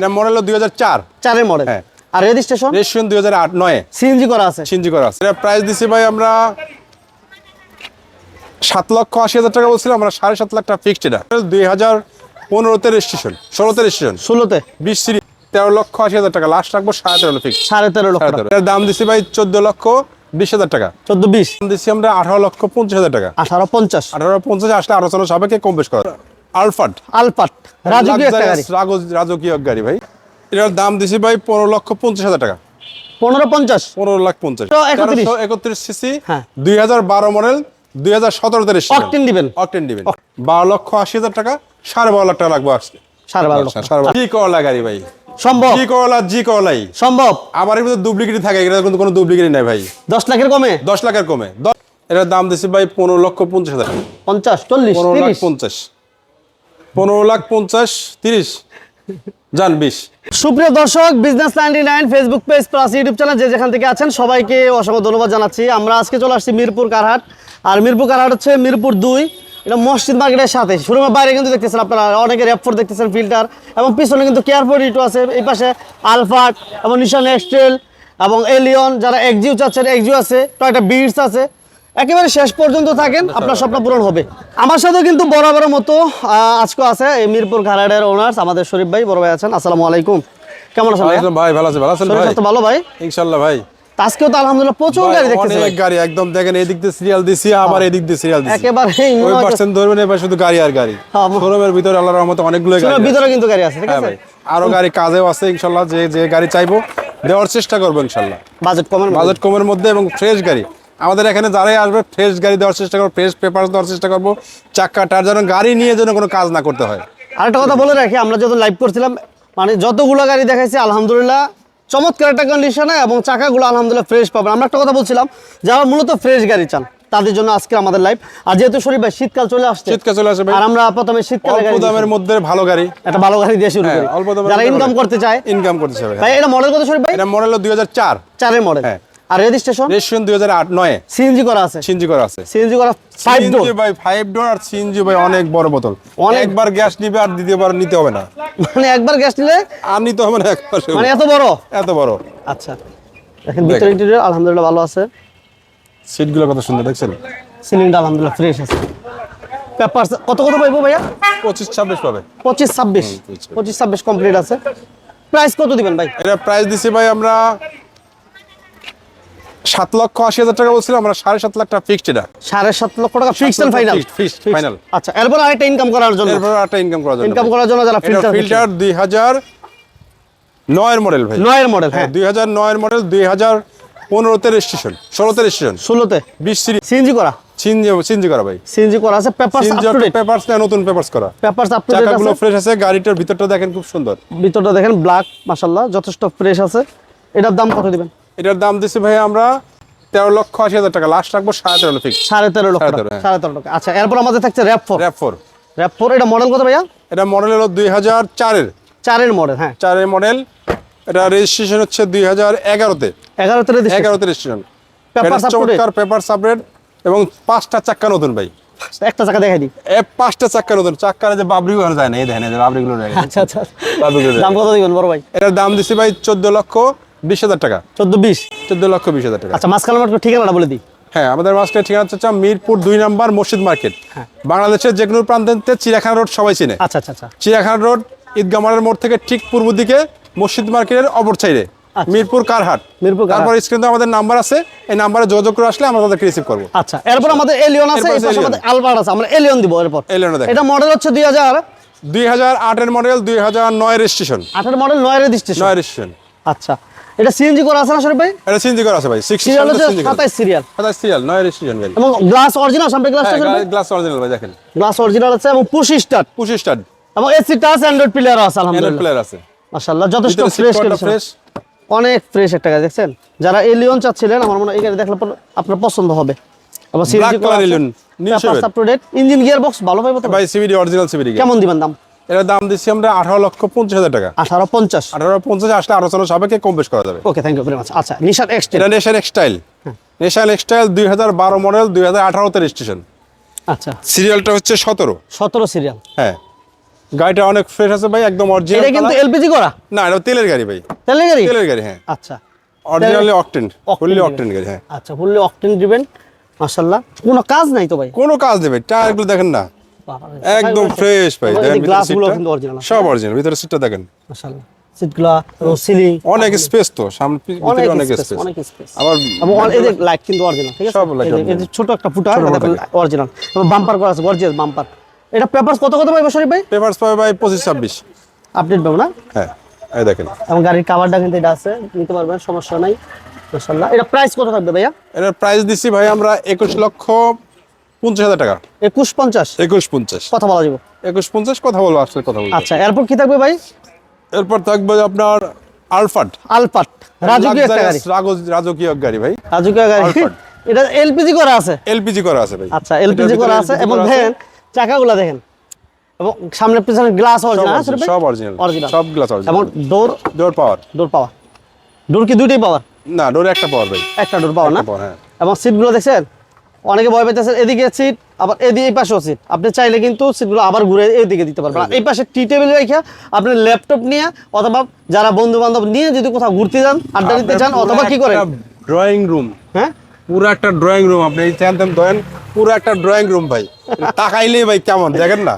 এটা মডেল দুই হাজার চার। চারের মডেল হ্যাঁ। আর রেজিস্ট্রেশন রেজিস্ট্রেশন দুই হাজার আট নয়। সিএনজি করা আছে। সিনজি করা আছে। এটা প্রাইস দিছি ভাই আমরা সাত লক্ষ আশি হাজার টাকা বলছিলাম আমরা সাড়ে সাত লাখ টাকা ফিক্সড এটা। দুই হাজার পনেরোতে রেজিস্ট্রেশন ষোলোতে রেজিস্ট্রেশন ষোলোতে? বিশ সিরিজ তেরো লক্ষ আশি হাজার টাকা। লাস্ট রাখব সাড়ে তেরো ফিক্স সাড়ে তেরো লক্ষ এর দাম দিছি ভাই চোদ্দ লক্ষ বিশ হাজার টাকা। চোদ্দ বিশ? দিচ্ছি আমরা আঠারো লক্ষ পঞ্চাশ হাজার টাকা। আঠারো পঞ্চাশ। আঠারো পঞ্চাশ আসলে আলোচনা সবাইকে কম বেশ করা। আলফাট। আলপাট রাজকীয় একটা গাড়ি। রাজকীয় গাড়ি ভাই। এটার দাম দিছি ভাই পনেরো লক্ষ পঞ্চাশ হাজার টাকা। পনেরো পঞ্চাশ। পনেরো লাখ পঞ্চাশ। তো 31 তেরোশো একত্রিশ সিসি হ্যাঁ। দুই হাজার বারো মডেল দুই হাজার সতেরোতে অকটেন দিবেন। অকটেন দিবেন। বারো লক্ষ আশি হাজার টাকা সাড়ে বারো লাখ টাকা লাগবে আজকে। সাড়ে বারো লক্ষ। সাড়ে করলা গাড়ি ভাই। সম্ভব। জি করলা জি করলাই সম্ভব। আমার এর মধ্যে ডুপ্লিকেট থাকে এটা কিন্তু কোনো ডুপ্লিকেট নাই ভাই। দশ লাখের কমে? দশ লাখের কমে। এটার দাম দিছি ভাই পনেরো লক্ষ পঞ্চাশ হাজার পঞ্চাশ চল্লিশ পনেরো লাখ পঞ্চাশ। পনেরো লাখ পঞ্চাশ, তিরিশ। যান, বিশ। সুপ্রিয় দর্শক business ninety nine Facebook page plus YouTube channel যে যেখান থেকে আছেন, সবাইকে অসংখ্য ধন্যবাদ জানাচ্ছি। আমরা আজকে চলে আসছি মিরপুর কারহাট। আর মিরপুর কারহাট হচ্ছে মিরপুর দুই। এটা মসজিদ মার্কেটের সাথে। শোরুমের বাইরে কিন্তু দেখতেছেন আপনারা, অনেকে র্যাপফোর দেখতেছেন ফিল্টার এবং পিছনে কিন্তু কেয়ারফোর ইটু আছে। এই পাশে আলফাট এবং নিশান এক্সটেল এবং এলিয়ন যারা এক্সিউ চাচ্ছেন এক্সিউ আছে, টয়টা বিটস আছে। একেবারে শেষ পর্যন্ত থাকেন আপনার স্বপ্ন পূরণ হবে। আমার সাথে কিন্তু বরাবরের মতো আজকে আছে মিরপুর ঘাড়াডের ওনার্স আমাদের শরীফ ভাই বড় ভাই আছেন আসসালামু আলাইকুম। কেমন আছেন? ভাই? ভালো আছে ভালো আছেন ভাই? ভালো ভাই? ইনশাল্লাহ ভাই। আজকেও তো আলহামদুলিল্লাহ প্রচুর গাড়ি দেখতেছি অনেক। গাড়ি একদম দেখেন এদিক দিয়ে সিরিয়াল দিছি আবার এদিক দিয়ে সিরিয়াল দিছি। একেবারেই মনে ওই হয় পার্সেন্ট ধরবেন এবার শুধু গাড়ি আর গাড়ি। হ্যাঁ, শোরুমের ভিতরে আল্লাহর রহমতে অনেকগুলো গাড়ি ভিতরে কিন্তু গাড়ি আছে ঠিক হ্যাঁ আছে? আরও গাড়ি কাজেও আছে ইনশাল্লাহ যে যে গাড়ি চাইব দেওয়ার চেষ্টা করব ইনশাল্লাহ বাজেট কমের বাজেট কমের মধ্যে এবং ফ্রেশ গাড়ি। আমাদের এখানে যারাই আসবে ফ্রেশ গাড়ি দেওয়ার চেষ্টা করব ফ্রেশ পেপার দেওয়ার চেষ্টা করব চাক্কা টার যেন গাড়ি নিয়ে যেন কোনো কাজ না করতে হয়। আরেকটা কথা বলে রাখি আমরা যখন লাইভ করছিলাম মানে যতগুলো গাড়ি দেখাইছি আলহামদুলিল্লাহ চমৎকার একটা কন্ডিশনে এবং চাকাগুলো আলহামদুলিল্লাহ ফ্রেশ পাবেন আমরা একটা কথা বলছিলাম যারা মূলত ফ্রেশ গাড়ি চান তাদের জন্য আজকে আমাদের লাইভ আর যেহেতু শরীফ ভাই শীতকাল চলে আসছে শীতকাল চলে আসবে আর আমরা প্রথমে শীতকালে অল্প দামের মধ্যে ভালো গাড়ি। একটা ভালো গাড়ি দিয়ে শুরু হ্যাঁ, করি। অল্প যারা ইনকাম করতে চায়। ইনকাম করতে চায় ভাই এটা মডেল কত শরীফ ভাই? এটা মডেল দুই হাজার চার। চারের মডেল হ্যাঁ। আর রেজিস্ট্রেশন রেজিস্ট্রেশন দুই হাজার আট নয়। সিএনজি করা আছে। সিনজি করা আছে। সিএনজি করা ফাইভ ডোর সিএনজি ভাই ফাইভ ডোর আর সিএনজি ভাই অনেক বড় বোতল। একবার গ্যাস নিবে আর দ্বিতীয়বার নিতে হবে না। মানে একবার গ্যাস নিলে আর নিতে হবে না একবার। মানে এত বড়? এত বড়। আচ্ছা। দেখেন ভিতরে ইন্টেরিয়র আলহামদুলিল্লাহ ভালো আছে। সিটগুলো কত সুন্দর দেখছেন? সিলিংটা আলহামদুলিল্লাহ ফ্রেশ আছে। পেপার কত কত পাইবো ভাইয়া? পঁচিশ ছাব্বিশ পাবে। পঁচিশ ছাব্বিশ। পঁচিশ ছাব্বিশ। কমপ্লিট আছে। প্রাইস কত দিবেন ভাই? এটা প্রাইস দিছি ভাই আমরা সাত লক্ষ আশি হাজার টাকা বলছিলাম আমরা সাড়ে সাত লাখ টাকা ফিক্সড এটা। সাড়ে সাত লক্ষ টাকা ফিক্সড ফাইনাল fixed, final। আচ্ছা এরপর আরেকটা ইনকাম করার জন্য। এরপর একটা ইনকাম করার জন্য ইনকাম করার জন্য যারা ফিল্টার ফিল্টার দুই হাজার নয়ের মডেল ভাই। নয়ের মডেল হ্যাঁ হ্যাঁ। দুই হাজার নয়ের মডেল দুই হাজার পনেরোতে রেজিস্ট্রেশন ষোলোতে রেজিস্ট্রেশন ষোলোতে? বিশ সিরিজ সিএনজি করা? সিনজি করা ভাই। সিএনজি করা আছে paper up to date papers না নতুন পেপারস করা। পেপার আপ টু ডেট আছে? ফ্রেশ আছে গাড়িটার ভিতরটা দেখেন খুব সুন্দর। ভিতরটা দেখেন ব্ল্যাক মাশাআল্লাহ যথেষ্ট ফ্রেশ আছে। এটার দাম কত দিবেন? এটার দাম দিছি ভাই আমরা তেরো লক্ষ আশি হাজার টাকা। লাস্ট রাখব সাড়ে তেরো ফিক্স সাড়ে তেরো লক্ষ সাড়ে তেরো, হ্যাঁ। সাড়ে তেরো টাকা আচ্ছা এরপর আমাদের থাকছে RAV four RAV four RAV four এটা মডেল কত ভাইয়া? এটা মডেল হলো দুই হাজার চারের। চারের মডেল হ্যাঁ। চারের মডেল এটা রেজিস্ট্রেশন হচ্ছে দুই হাজার এগারোতে। এগারোতে এগারোতে রেজিস্ট্রেশন চমৎকার পেপার সাবরেট এবং পাঁচটা চাক্কা নতুন ভাই। একটা চাকা দেখাই দিই। এ পাঁচটা চাক্কা নতুন। চাক্কার যে বাবরিগুলো যায় না এই দেখেন বাবরিগুলো রয়ে আচ্ছা আচ্ছা। দাম কত দিবেন বড় ভাই? এটার দাম দিছি ভাই চোদ্দ লক্ষ। বিশ হাজার টাকা। চোদ্দ বিশ? চোদ্দ লক্ষ বিশ হাজার টাকা। আচ্ছা মাঝখানে আমার ঠিকানাটা বলে দিই। হ্যাঁ আমাদের মাঝখানে ঠিকানা হচ্ছে মিরপুর দুই নাম্বার মসজিদ মার্কেট। হ্যাঁ। বাংলাদেশের যে কোনো প্রান্তে চিড়িয়াখানা রোড সবাই চিনে। আচ্ছা আচ্ছা আচ্ছা। চিড়িয়াখানা রোড ঈদগাহ মাঠের মোড় থেকে ঠিক পূর্ব দিকে মসজিদ মার্কেটের অপর সাইডে। আচ্ছা। মিরপুর কারহাট। মিরপুর। তারপর স্ক্রিনে আমাদের নাম্বার আছে। এই নাম্বারে যোগাযোগ করে আসলে আমরা তাদেরকে রিসিভ করব। আচ্ছা এরপর আমাদের এলিয়ন আছে আমাদের আলবার্ট আছে আমরা এলিয়ন দিব এরপর। এলিয়নে। এটা মডেল হচ্ছে দুই হাজার দুই হাজার আটের মডেল দুই হাজার নয় রেজিস্ট্রেশন। আঠারো মডেল নয় রেজিস্ট্রেশন। নয় রেজিস্ট্রেশন। আচ্ছা। এটা সিএনজি করা আছে না শরীফ ভাই? এটা সিনজি করা আছে ভাই সিরিয়াল হচ্ছে সাতাইশ সিরিয়াল সাতাশ সিরিয়াল নয় রেজিস্ট্রেশন গাড়ি এবং গ্লাস অরিজিনাল সামনে গ্লাসটা গ্লাস অরিজিনাল ভাই? দেখেন। গ্লাস অরিজিনাল আছে এবং পুশ স্টার্ট পঁচিশ স্টার এবং এসি টাচ অ্যান্ড্রয়েড প্লেয়ার আছে আলহামদুলিল্লাহ প্লেয়ার আছে। মাশাআল্লাহ যথেষ্ট ফ্রেশ ফ্রেশ অনেক ফ্রেশ একটা গাড়ি দেখছেন? যারা এলিয়ন চাচ্ছিলেন আমার মনে হয় এই গাড়ি দেখলে আপনার পছন্দ হবে। আবার CNG to date engine gear box ভালো পাইবো তো ভাই সিবিডি অরিজিনাল সিবিডি কেমন দিবেন দাম? এটার দাম দিচ্ছি আমরা আঠারো লক্ষ পঞ্চাশ হাজার টাকা। আঠারো পঞ্চাশ। আঠারো পঞ্চাশ আসলে আলোচনা সবাইকে কম বেশ করা যাবে। Okay thank you very much আচ্ছা নিশান এক্সটেল এটা নেশান এক্সটাইল নেশান এক্সটাইল দুই হাজার বারো মডেল দুই হাজার আঠারোতে রেজিস্ট্রেশন আচ্ছা। সিরিয়ালটা হচ্ছে সতেরো। সতেরো সিরিয়াল হ্যাঁ। গাড়িটা অনেক ফ্রেশ আছে ভাই একদম অরিজিনাল এটা কিন্তু এলপিজি করা? না এটা তেলের গাড়ি ভাই। তেলের গাড়ি? তেলের গাড়ি হ্যাঁ। আচ্ছা। অরিজিনালি অকটেন ফুললি অকটেন গাড়ি হ্যাঁ। আচ্ছা ফুললি অকটেন দিবেন মাশাল্লাহ কোনো কাজ নাই তো ভাই? কোনো কাজ দেবে টায়ারগুলো দেখেন না। একদম ফ্রেশ ভাই। দেখেন গ্লাসগুলো কিন্তু অরিজিনাল সব অরিজিনাল ভিতরে সিটটা দেখেন। মাশাল্লাহ সিটগুলা এবং সিলিং অনেক স্পেস তো সামনে ভিতরে অনেক স্পেস অনেক স্পেস আবার এই যে লাইট কিন্তু অরিজিনাল ঠিক আছে? সব light এই যে-। ছোট একটা ফুটা দেখেন অরিজিনাল এবং বাম্পার করা আছে গর্জিয়াস বাম্পার এটা পেপারস কত কত পাইবে শরীফ ভাই? পেপারস পাবে ভাই পঁচিশ ছাব্বিশ। আপডেট পাবো না? হ্যাঁ এই দেখেন। এবং গাড়ির কাভারটা কিন্তু এটা আছে নিতে পারবেন সমস্যা নাই মাশাল্লাহ এটা প্রাইস কত থাকবে ভাইয়া? এটার প্রাইস দিচ্ছি ভাই আমরা একুশ লক্ষ পঞ্চাশ হাজার টাকা। একুশ পঞ্চাশ? একুশ পঞ্চাশ। কথা বলা যাবে। একুশ পঞ্চাশ কথা বলব আসলে কথা বলব। আচ্ছা এরপর কি থাকবে ভাই? এরপর থাকবে আপনার আলফাট। আলপাট রাজকীয় গাড়ি। রাজকীয় গাড়ি ভাই। রাজকীয় গাড়ি। এটা এলপিজি করা আছে? এলপিজি করা আছে ভাই। আচ্ছা এলপিজি করা আছে এবং দেখেন চাকাগুলো দেখেন। এবং সামনে পিছনে গ্লাস অরিজিনাল সব অরিজিনাল অরিজিনাল সব গ্লাস অরিজিনাল এবং door door power door power door কি দুইটাই পাওয়ার না ডোর একটা পাওয়ার ভাই। একটা ডোর পাওয়ার না? হ্যাঁ। এবং সিটগুলো দেখছেন? অনেকে ভয় পেতেছেন এদিকে সিট আবার এদিকে এই পাশেও সিট আপনি চাইলে কিন্তু সিটগুলো আবার ঘুরে এদিকে দিতে পারবেন। এই পাশে টি টেবিল রেখে আপনি ল্যাপটপ নিয়ে অথবা যারা বন্ধু বান্ধব নিয়ে যদি কোথাও ঘুরতে যান আড্ডা দিতে চান অথবা কি করেন? ড্রয়িং রুম হ্যাঁ? পুরো একটা ড্রয়িং রুম আপনি এই চ্যান ধরেন পুরো একটা ড্রয়িং রুম ভাই। তাকাইলেই ভাই কেমন দেখেন না।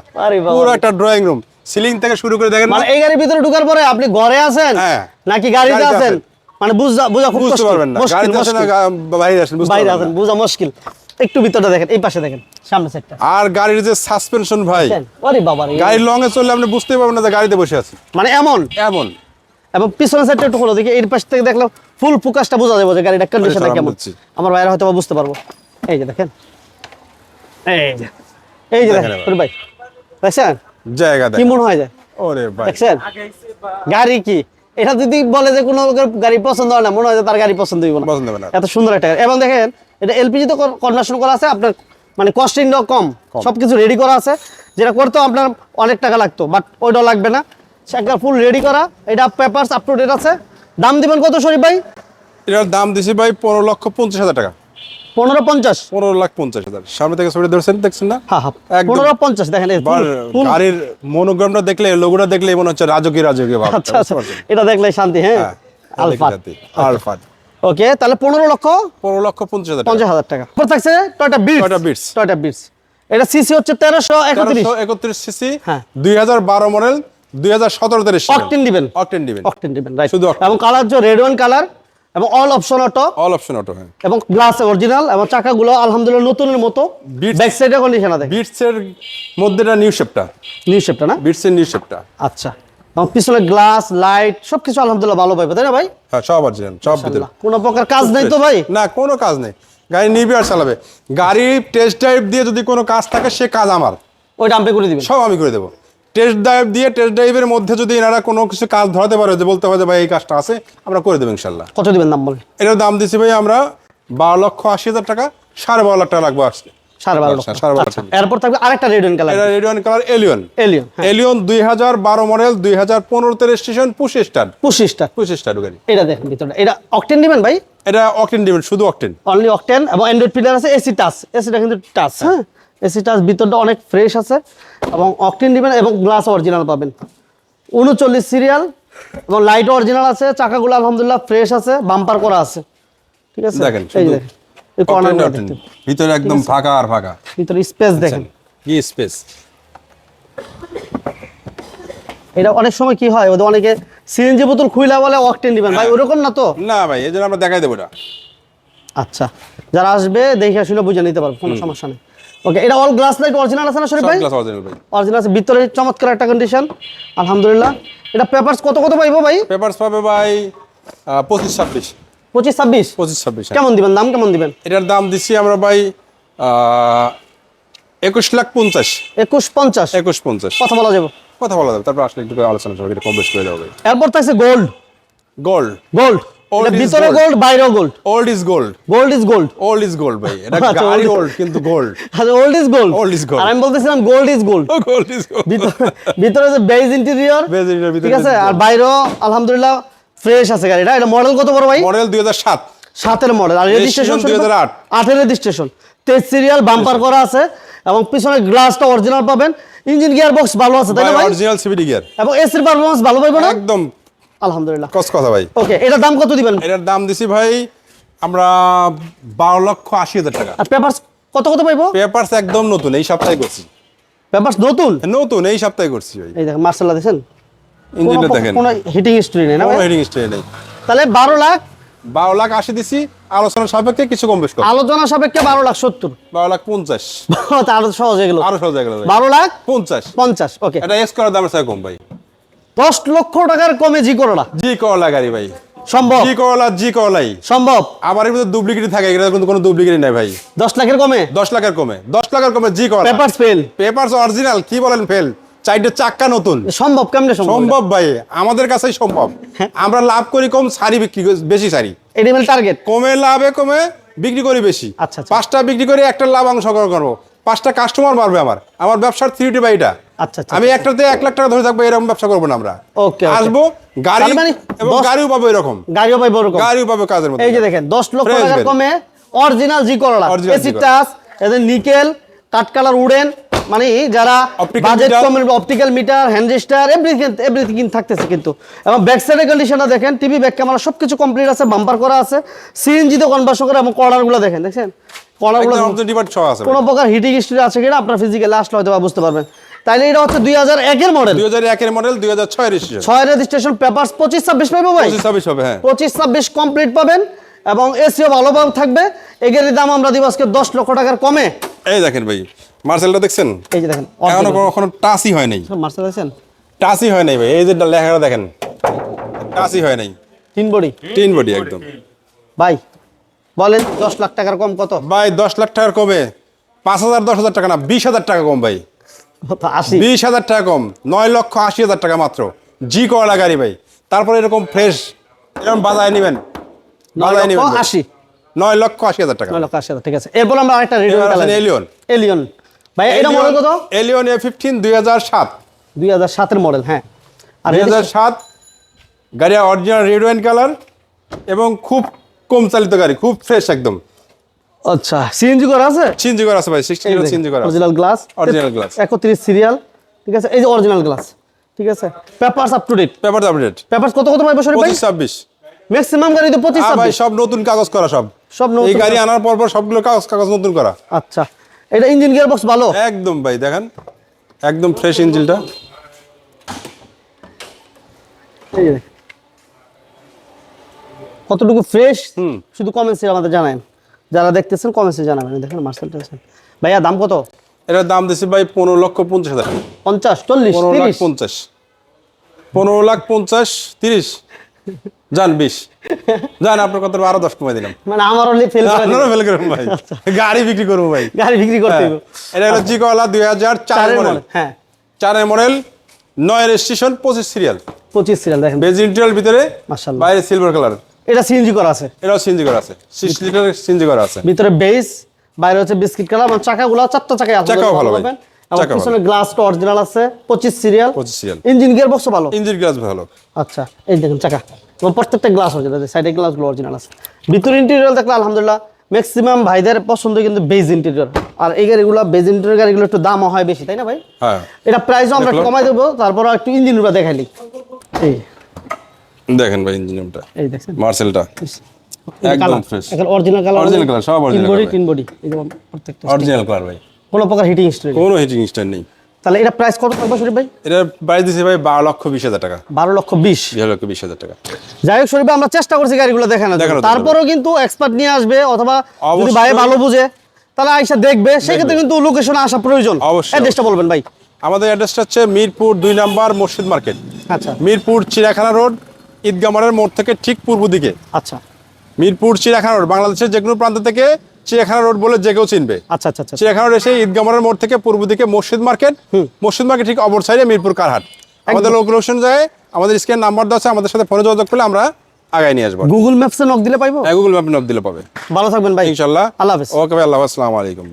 পুরো একটা ড্রয়িং রুম সিলিং থেকে শুরু করে দেখেন মানে এই গাড়ির ভিতরে ঢুকার পরে আপনি ঘরে আছেন হ্যাঁ। নাকি গাড়িতে আছেন? আছেন। মানে বুঝা বুঝা খুব বুঝতে কষ্ট। পারবেন না। গাড়িতে আসেন না বাইরে বুঝতে বাইরে আছেন। বুঝা মুশকিল। একটু ভিতরটা দেখেন এই পাশে দেখেন সামনে সাইডটা আর গাড়ির যে সাসপেনশন ভাই ওরে বাবা রে। গাড়ি লং এ চললে আপনি বুঝতেই পারবেন না যে গাড়িতে বসে আছি। মানে এমন? এমন। এবং পিছনের সাইডটা একটু হলো দেখি এই পাশ থেকে দেখলাম ফুল ফোকাসটা বোঝা যাবে যে গাড়িটা কন্ডিশনটা কেমন। আমার বাইরে হয়তো বুঝতে পারব। এই যে দেখেন। এই যে এই যে দেখেন ভাই। দেখছেন? জায়গা কি মনে হয় যায় ওরে ভাই। দেখছেন? গাড়ি কি? এটা যদি বলে যে কোনো গাড়ি পছন্দ হয় না মনে হয় যে তার গাড়ি পছন্দ হইব না। পছন্দ হবে না। এত সুন্দর একটা গাড়ি। এবং দেখেন এটা এলপিজি তো কনভার্সন করা আছে আপনার মানে কস্টিংটাও কম। সবকিছু রেডি করা আছে। যেটা করতেও আপনার অনেক টাকা লাগতো বাট ওইটাও লাগবে না। একটা ফুল রেডি করা এটা পেপারস আপ টু ডেট আছে। দাম দিবেন কত শরীফ ভাই? এটার দাম দিছি ভাই পনেরো লক্ষ পঞ্চাশ হাজার টাকা। পনেরো পঞ্চাশ? পনেরো লাখ পঞ্চাশ হাজার। সামনে থেকে ছবি ধরছেন দেখছেন না? হ্যাঁ হ্যাঁ। পনেরো পঞ্চাশ দেখেন গাড়ির মনোগ্রামটা দেখলে লোগোটা দেখলে মনে হচ্ছে রাজকীয় রাজকীয় ভাব। আচ্ছা আচ্ছা। এটা দেখলে শান্তি হ্যাঁ? আলফা আলফা ওকে তাহলে পনেরো লক্ষ পনেরো লক্ষ পঞ্চাশ হাজার পঞ্চাশ হাজার টাকা। তারপর থাকছে Toyota Beats Toyota Beats। Toyota Beats এটা সিসি হচ্ছে তেরোশো একত্রিশ। একত্রিশ সিসি হ্যাঁ। দুই হাজার বারো মডেল দুই হাজার সতেরো তেইশ অকটেন দিবেন। অকটেন দিবেন। অকটেন দিবেন রাইট শুধু এবং কালার হচ্ছে রেড ওয়ান কালার এবং all option auto all option auto হ্যাঁ। এবং গ্লাস অরিজিনাল এবং চাকাগুলো আলহামদুলিল্লাহ নতুনের মতো। ব্যাক সাইডে কন্ডিশন আছে। বিটসের মধ্যে নিউ শেপটা নিউ শেপটা না? বিটসের নিউ শেপটা আচ্ছা। পিছনে গ্লাস লাইট সবকিছু আলহামদুলিল্লাহ ভালো পাইবে তাই না ভাই? হ্যাঁ সব অরিজিনাল সব ভিতরে। কোনো প্রকার কাজ নেই তো ভাই? না কোনো কাজ নেই। গাড়ি নিবি আর চালাবে। গাড়ি টেস্ট ড্রাইভ দিয়ে যদি কোনো কাজ থাকে সে কাজ আমার। ওইটা আম্পে করে দিবেন। সব আমি করে দেবো। টেস্ট ড্রাইভ দিয়ে টেস্ট ড্রাইভের মধ্যে যদি এনারা কোনো কিছু কাজ ধরাতে পারে যে বলতে পারে যে ভাই এই কাজটা আছে আমরা করে দেবো ইনশাল্লাহ কত দিবেন দাম বলেন? এটার দাম দিচ্ছি ভাই আমরা বারো লক্ষ আশি হাজার টাকা সাড়ে বারো লাখ টাকা লাগবে আসছে সাড়ে বারো লক্ষ। আচ্ছা, আচ্ছা, এরপর থাকবে আরেকটা রেড ওয়ান কালার রেডিয়ন কালার এলিয়ন এলিয়ন হ্যাঁ। এলিয়ন দুই হাজার বারো মডেল দুই হাজার পনেরোতে রেজিস্ট্রেশন পঁচিশ স্টার পঁচিশটা পঁচিশ স্টার গাড়ি এটা দেখেন ভিতরটা। এটা অকটেন দিবেন ভাই? এটা অকটেন দিবেন শুধু অকটেন অনলি অকটেন এবং অ্যান্ড্রয়েড প্লেয়ার আছে এসি টাচ এসিটা কিন্তু টাচ হ্যাঁ। এসি টাচ ভিতরটা অনেক ফ্রেশ আছে এবং অকটেন দিবেন এবং গ্লাস অরিজিনাল পাবেন। উনচল্লিশ সিরিয়াল এবং লাইট অরিজিনাল আছে চাকাগুলো আলহামদুলিল্লাহ ফ্রেশ আছে বাম্পার করা আছে। ঠিক আছে? দেখেন, ভিতরে একদম ফাঁকা আর ফাঁকা। ভিতরে স্পেস দেখেন। কি স্পেস এটা অনেক সময় কি হয় ওদের অনেকে সিএনজি বোতল খুইলা বলে অকটেন দিবেন। ভাই ওরকম না তো? না ভাই এই জন্য আমরা দেখাই দেবো এটা। আচ্ছা যারা আসবে দেখে আসলে বুঝে নিতে পারব কোনো সমস্যা নেই। ওকে এটা অল গ্লাস লাইট অরিজিনাল আছে না শরীফ ভাই? গ্লাস অরিজিনাল ভাই। অরিজিনাল আছে ভিতরে চমৎকার একটা কন্ডিশন আলহামদুলিল্লাহ। এটা পেপারস কত কত পাইবো ভাই? পেপারস পাবে ভাই পঁচিশ ছাব্বিশ। পঁচিশ ছাব্বিশ? পঁচিশ ছাব্বিশ হ্যাঁ। কেমন দিবেন? দাম কেমন দিবেন? এটার দাম দিচ্ছি আমরা ভাই একুশ লাখ পঞ্চাশ। একুশ পঞ্চাশ? একুশ পঞ্চাশ। কথা বলা যাবে। কথা বলা যাবে তারপর আসলে একটু আলোচনা কম বেশ করে এরপর থাকছে গোল্ড গোল্ড গোল্ড ভিতরে গোল্ড বাইরেও gold old is gold gold is gold old is gold ভাই। এটা গাড়ি old- কিন্তু গোল্ড আচ্ছা old is gold Old is gold. আর আমি বলতেছিলাম gold is gold gold is gold ভিতরে যে বেজ ইন্টেরিয়র ঠিক আছে? আর বাইরেও আলহামদুলিল্লাহ ফ্রেশ আছে গাড়িটা। এটা মডেল কত বড় ভাই? মডেল দুই হাজার সাত। সাতের মডেল আর রেজিস্ট্রেশন Registration 2008 আটের রেজিস্ট্রেশন তেইশ সিরিয়াল বাম্পার করা আছে এবং পিছনে গ্লাসটা অরিজিনাল পাবেন। ইঞ্জিন গিয়ার বক্স ভালো আছে তাই না ভাই অরিজিনাল সিভিডি গিয়ার এবং এসির পারফরমেন্স ভালো পাইবো না? একদম। আলহামদুলিল্লাহ। কস কথা ভাই। ওকে এটার দাম কত দিবেন? এটার দাম দিছি ভাই আমরা বারো লক্ষ আশি হাজার টাকা। আর পেপারস কত কত পাইবো? পেপারস একদম নতুন এই সপ্তাহে করছি। পেপারস নতুন? নতুন এই সপ্তাহে করছি ভাই। এই দেখেন মার্শাল্লাহ দেখেন। ইঞ্জিনটা দেখেন। কোনো হিটিং হিস্ট্রি নেই না কোনো? হেডিং নেই। তাহলে বারো লাখ? বারো লাখ আশি দিছি আলোচনার সাপেক্ষে কিছু কম বেশ আলোচনা সাপেক্ষে বারো লাখ সত্তর। বারো লাখ পঞ্চাশ। আরও সহজ হয়ে গেল। আরও সহজ হয়ে গেল ভাই। বারো লাখ? পঞ্চাশ। পঞ্চাশ ওকে এটা এস করার দামের সাথে কম ভাই। দশ লক্ষ টাকার কমে জি করোনা জি করলা গাড়ি ভাই। সম্ভব। জি করলা জি করলাই। সম্ভব। আবার এর ভিতরে ডুপ্লিকেট থাকে এটা কিন্তু কোনো ডুপ্লিকেট নাই ভাই। দশ লাখের কমে? দশ লাখের কমে। দশ লাখের কমে জি করলা। পেপারস ফেল পেপারস অরিজিনাল কি বলেন ফেল চারটে চাক্কা নতুন। সম্ভব কেমনে সম্ভব সম্ভব ভাই আমাদের কাছেই সম্ভব। হ্যাঁ। আমরা লাভ করি কম শাড়ি বিক্রি বেশি শাড়ি। এটি মানে টার্গেট কমে লাভে কমে বিক্রি করি বেশি। আচ্ছা, আচ্ছা। পাঁচটা বিক্রি করে একটা লাভ অংশ করব। পাঁচটা কাস্টমার বাড়বে আমার। আমার ব্যবসার থ্রিটি বা এটা। আচ্ছা, আচ্ছা, আমি একটাতে এক লাখ টাকা ধরে থাকব এরকম ব্যবসা করব না আমরা। ওকে. আসব গাড়ি মানে এবং গাড়িও পাবো এরকম। গাড়িও পাইবো ওরকম গাড়িও পাবো কাজের মধ্যে। এই যে দেখেন দশ লক্ষ টাকার কমে original G Corolla AC touch এদের নিকেল কাট কালার উডেন মানে যারা বাজেট। কমের অপটিক্যাল মিটার হ্যান্ডেস্টার এভরিথিং এভরিথিং থাকতেছে কিন্তু। এবং ব্যাক সাইডের কন্ডিশনটা দেখেন টিভি ব্যাক ক্যামেরা সবকিছু কমপ্লিট আছে বাম্পার করা আছে সিএনজি তে কনভার্সন করে এবং কর্নারগুলো দেখেন দেখছেন? কর্নারগুলো কোনো প্রকার হিটিং হিস্ট্রি আছে কিনা আপনার ফিজিক্যালি আসলে হয়তো বুঝতে পারবেন। তাইলে এটা হচ্ছে দুই হাজার একের মডেল দুই হাজার একের মডেল দুই হাজার ছয় রেজিস্ট্রেশন ছয় রেজিস্ট্রেশন পেপার পঁচিশ ছাব্বিশ পাইবো ভাই? পঁচিশ ছাব্বিশ হবে হ্যাঁ। পঁচিশ ছাব্বিশ কমপ্লিট পাবেন এবং এসিও ভালোভাবে থাকবে। এগের দাম আমরা দিব আজকে দশ লক্ষ টাকার কমে। এই দেখেন ভাই মার্সেলটা দেখছেন? এই যে দেখেন এখনও কখনো টাচই হয় নাই। মার্সেল আছেন টাচই হয় নাই ভাই এই যে লেখাটা দেখেন। টাচই হয় নাই। তিন বডি। তিন বডি একদম। ভাই বলেন দশ লাখ টাকার কম কত? ভাই দশ লাখ টাকার কমে। পাঁচ হাজার দশ হাজার টাকা না বিশ হাজার টাকা কম ভাই। বিশ হাজার টাকা কম নয় লক্ষ আশি হাজার টাকা মাত্র। জি করলা গাড়ি ভাই। তারপরে এরকম ফ্রেশ এরকম বাজায় নেবেন। বাজায় নেবেন আশি। নয় লক্ষ আশি হাজার টাকা। নয় লক্ষ আশি হাজার, ঠিক আছে। এরপর আমরা আরেকটা এলিয়ন। এলিয়ন ভাই এটা মডেল কত? এলিয়ন এ ফিফটিন দুই হাজার সাত। দুই হাজার সাতের মডেল হ্যাঁ। আর দুই হাজার সাত গাড়ি অরিজিনাল রেড ওয়াইন কালার এবং খুব কম চালিত গাড়ি খুব ফ্রেশ একদম। আচ্ছা সিএনজি করা আছে? সিনজি করা আছে ভাই সিক্সটি কিলো সিনজি করা অরিজিনাল গ্লাস Original glass। একত্রিশ সিরিয়াল ঠিক আছে? এই যে অরিজিনাল গ্লাস ঠিক আছে? Papers up to date paper update papers কত কত পাইবো শরীফ ভাই? পঁচিশ ছাব্বিশ। ম্যাক্সিমাম গাড়ি তো পঁচিশ আর ভাই সব নতুন কাগজ করা সব। সব নতুন এই গাড়ি আনার পর পর সবগুলো কাগজ কাগজ নতুন করা। আচ্ছা। এটা ইঞ্জিন গিয়ার বক্স ভালো? একদম ভাই দেখেন। একদম ফ্রেশ ইঞ্জিনটা। কতটুকু ফ্রেশ শুধু কমেন্টসে আমাদের জানান যারা দেখতেছেন কমেন্টসে জানাবেন। দেখেন মার্সেলটা আছেন ভাইয়া দাম কত? এটার দাম দিছি ভাই পনেরো লক্ষ পঞ্চাশ হাজার। পঞ্চাশ চল্লিশ পনেরো লাখ পঞ্চাশ। পনেরো লাখ পঞ্চাশ তিরিশ। যান বিশ। যান আপনার কত আরও দশ কমাই দিলাম। মানে আমার অনলি ফেল করে ফেল করুন ভাই। গাড়ি বিক্রি করব ভাই। গাড়ি বিক্রি করতে হ্যাঁ। এটা হলো জিকওয়ালা দুই হাজার চারের চারের মডেল হ্যাঁ। চারের মডেল নয় রেজিস্ট্রেশন পঁচিশ সিরিয়াল পঁচিশ সিরিয়াল দেখেন। বেজ ইন্টেরিয়াল ভিতরে। বাইরে সিলভার কালার এটা সিএনজি করা আছে। এটাও সিনজি করা আছে। সিক্স লিটার সিনজি করা আছে। ভিতরে বেস বাইরে হচ্ছে বিস্কিট কালার এবং চাকাগুলো চারটা চাকায় আছে চাকাও ভালো ভাই। পাবেন। চাকা পিছনে গ্লাসটা অরিজিনাল আছে পঁচিশ serial 25 serial। Engine gear box ভালো। ইঞ্জিন গ্লাস ভালো। আচ্ছা এই দেখুন চাকা। এবং প্রত্যেকটা গ্লাস অরিজিনাল সাইডের গ্লাসগুলো অরিজিনাল আছে। ভিতরে ইন্টেরিয়র দেখলে আলহামদুলিল্লাহ ম্যাক্সিমাম ভাইদের পছন্দ কিন্তু বেজ ইন্টেরিয়র আর এই গাড়িগুলো বেজ ইন্টেরিয়র গাড়িগুলো একটু দামও হয় বেশি তাই না ভাই? হ্যাঁ। এটা প্রাইসও আমরা কমাই দেবো তারপর একটু ইঞ্জিন রুপা দেখাইলি এই। দেখেন ভাই ইঞ্জিনটা এই দেখছেন? মার্সেলটা একদম fresh। Original colour Original colour, সব তিন বডি তিন বডি যেমন প্রত্যেকটা অরিজিনাল কালার ভাই। কোনো প্রকার হিটিং হিস্ট্রি কোনো হিটিং স্ট্যান্ড নেই। তাহলে এটা প্রাইস কত থাকবে শরীফ ভাই? এটা প্রাইস দিছে ভাই বারো লক্ষ বিশ হাজার টাকা। বারো লক্ষ বিশ। বিশ লক্ষ বিশ হাজার টাকা। যাই হোক শরীফ ভাই, আমরা চেষ্টা করছি গাড়িগুলো দেখানোর জন্য। তারপরেও কিন্তু এক্সপার্ট নিয়ে আসবে অথবা যদি ভাই ভালো বুঝে তাহলে আইসা দেখবে। সেক্ষেত্রে কিন্তু লোকেশনে আসা প্রয়োজন। অবশ্যই। অ্যাড্রেসটা বলবেন ভাই। আমাদের অ্যাড্রেসটা হচ্ছে মিরপুর দুই নাম্বার মসজিদ মার্কেট। আচ্ছা। মিরপুর চিড়াখানা রোড ঈদগামারের মোড় থেকে ঠিক পূর্ব দিকে। আচ্ছা। মিরপুর চিড়াখানা রোড বাংলাদেশের যে কোনো প্রান্ত থেকে চিড়াখানা রোড বলে যে কেউ চিনবে। আচ্ছা আচ্ছা আচ্ছা। চিড়িয়াখানা রোড এসে ঈদগামারের মোড় থেকে পূর্ব দিকে মসজিদ মার্কেট। মসজিদ মার্কেট ঠিক অপর সাইডে মিরপুর কারহাট। আমাদের লোকেশন যায় আমাদের স্ক্যান নাম্বার দেওয়া আছে আমাদের সাথে ফোনে যোগাযোগ করলে আমরা আগায় নিয়ে আসব। গুগল ম্যাপসে নক দিলে পাইবো? হ্যাঁ গুগল ম্যাপে নক দিলে পাবে। ভালো থাকবেন ভাই। ইনশাল্লাহ। আল্লাহ হাফেজ। ওকে ভাই আল্লাহ আসসালামু আলাইকুম।